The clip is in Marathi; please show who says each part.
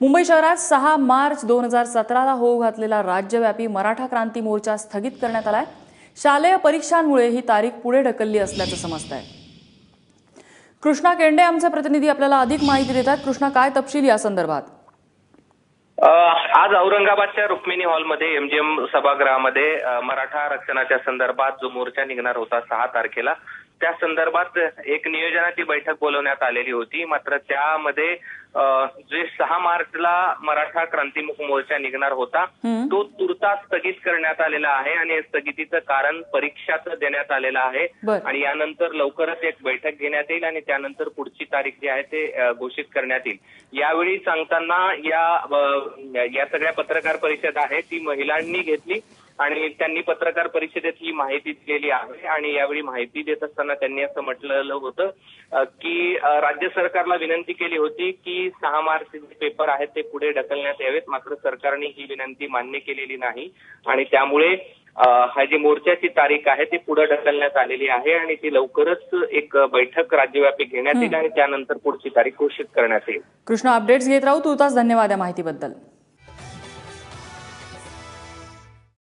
Speaker 1: मुंबई शहरात सहा मार्च दोन हजार सतराला होऊ घातलेला राज्यव्यापी मराठा क्रांती मोर्चा स्थगित करण्यात आलाय. शालेय परीक्षांमुळे ही तारीख पुढे ढकलली असल्याचं समजत आहे कृष्णा केंडे आमचे प्रतिनिधी आपल्याला अधिक माहिती देतात. कृष्णा काय तपशील या संदर्भात?
Speaker 2: आज औरंगाबादच्या रुक्मिणी हॉलमध्ये एमजीएम सभागृहामध्ये मराठा आरक्षणाच्या संदर्भात जो मोर्चा निघणार होता सहा तारखेला त्या संदर्भात एक नियोजनाची बैठक बोलवण्यात आलेली होती मात्र त्यामध्ये जे सहा मार्चला मराठा क्रांतीमुख मोर्चा निघणार होता. तो तुर्तास स्थगित करण्यात आलेला आहे आणि स्थगितीचं कारण परीक्षाचं देण्यात आलेलं आहे. आणि यानंतर लवकरच एक बैठक घेण्यात येईल आणि त्यानंतर पुढची तारीख जी आहे ते घोषित करण्यात येईल यावेळी सांगताना या या सगळ्या पत्रकार परिषद आहे ती महिलांनी घेतली आणि त्यांनी पत्रकार परिषदेत ही माहिती दिलेली आहे आणि यावेळी माहिती देत असताना त्यांनी असं म्हटलेलं होतं की राज्य सरकारला विनंती केली होती की सहा मार्च जे पेपर आहेत ते पुढे ढकलण्यात यावेत. मात्र सरकारने ही विनंती मान्य केलेली नाही आणि त्यामुळे हा जी मोर्चाची तारीख आहे ती पुढे ढकलण्यात आलेली आहे आणि ती लवकरच एक बैठक राज्यव्यापी घेण्यात येईल आणि त्यानंतर पुढची तारीख घोषित करण्यात येईल.
Speaker 1: कृष्णा अपडेट्स घेत राहू. तुर्तास धन्यवाद या माहितीबद्दल.